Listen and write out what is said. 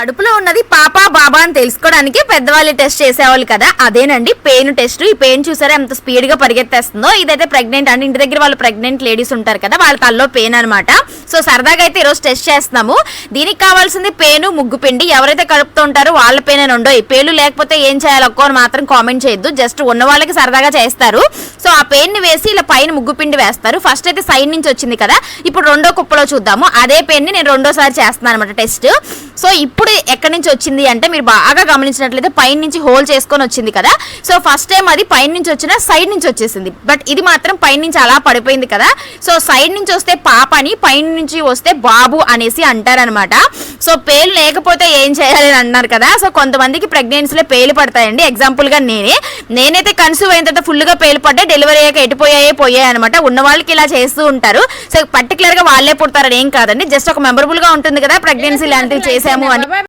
కడుపులో ఉన్నది పాప బాబా అని తెలుసుకోవడానికి పెద్దవాళ్ళు టెస్ట్ చేసేవాళ్ళు కదా. అదేనండి పెయిన్ టెస్ట్. ఈ పెయిన్ చూసారా ఎంత స్పీడ్గా పరిగెత్తేస్తుందో? ఇదైతే ప్రెగ్నెంట్ అంటే ఇంటి దగ్గర వాళ్ళు ప్రెగ్నెంట్ లేడీస్ ఉంటారు కదా వాళ్ళ తల్లో పెయిన్ అనమాట సో సరదాగా అయితే ఈరోజు టెస్ట్ చేస్తున్నాము. దీనికి కావాల్సింది పేను ముగ్గు పిండి. ఎవరైతే కడుపుతూ ఉంటారో వాళ్ళ పెయిన్ ఉండో ఈ పేలు. లేకపోతే ఏం చేయాలో అని మాత్రం కామెంట్ చేయొద్దు. జస్ట్ ఉన్న వాళ్ళకి సరదాగా చేస్తారు. సో ఆ పెయిన్ని వేసి ఇలా పైన ముగ్గు పిండి వేస్తారు. ఫస్ట్ అయితే సైడ్ నుంచి వచ్చింది కదా. ఇప్పుడు రెండో కుప్పలో చూద్దాము. అదే పెయిన్ని నేను రెండోసారి చేస్తున్నాను అనమాట టెస్ట్ సో ఇప్పుడు ఎక్కడి నుంచి వచ్చింది అంటే మీరు బాగా గమనించినట్లయితే పైన నుంచి హోల్ చేసుకొని వచ్చింది కదా. సో ఫస్ట్ టైం అది పైన నుంచి వచ్చిన సైడ్ నుంచి వచ్చేసింది. బట్ ఇది మాత్రం పైన నుంచి అలా పడిపోయింది కదా. సో సైడ్ నుంచి వస్తే పాప అని పైన నుంచి వస్తే బాబు అనేసి అంటారనమాట సో పేలు లేకపోతే ఏం చేయాలి అని అన్నారు కదా. సో కొంతమందికి ప్రెగ్నెన్సీలో పేలు పడతాయండి. ఎగ్జాంపుల్గా నేనే. నేనైతే కన్సూవ్ అయిన తర్వాత ఫుల్గా పేలు పడ్డా డెలివరీ అయ్యాక ఎటుపోయాయే పోయాయి అనమాట ఉన్న వాళ్ళకి ఇలా చేస్తూ ఉంటారు. సో పర్టికులర్గా వాళ్ళే పుడతారని ఏం కాదండి. జస్ట్ ఒక మెమరబుల్గా ఉంటుంది కదా ప్రెగ్నెన్సీ లాంటివి చేసాము అని.